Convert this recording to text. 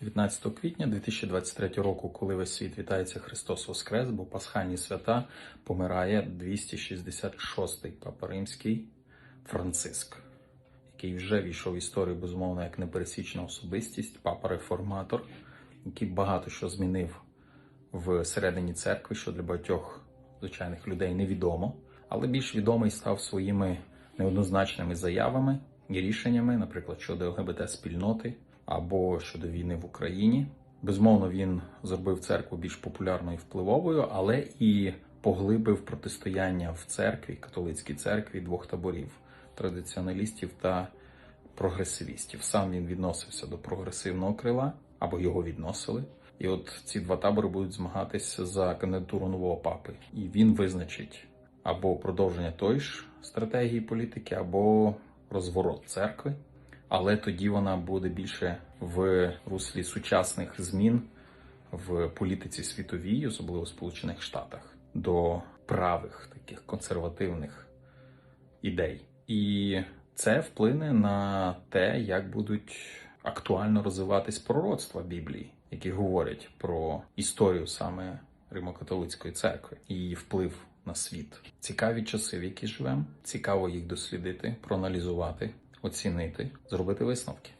19 квітня 2023 року, коли весь світ вітається Христос Воскрес, бо Пасхальні свята помирає 266-й Папа Римський Франциск, який вже війшов в історію безумовно як непересічна особистість, папа реформатор, який багато що змінив в середині церкви, що для багатьох звичайних людей невідомо, але більш відомий став своїми неоднозначними заявами і рішеннями, наприклад, щодо ЛГБТ спільноти або щодо війни в Україні. Безумовно, він зробив церкву більш популярною і впливовою, але і поглибив протистояння в церкві, католицькій церкві двох таборів традиціоналістів та прогресивістів. Сам він відносився до прогресивного крила або його відносили. І от ці два табори будуть змагатися за кандидатуру нового папи, і він визначить або продовження тої ж стратегії політики, або розворот церкви. Але тоді вона буде більше в руслі сучасних змін в політиці світовій, особливо в Сполучених Штатах, до правих таких консервативних ідей. І це вплине на те, як будуть актуально розвиватись пророцтва Біблії, які говорять про історію саме Римо-католицької церкви і її вплив на світ. Цікаві часи, в які живемо. Цікаво їх дослідити, проаналізувати, оцінити, зробити висновки.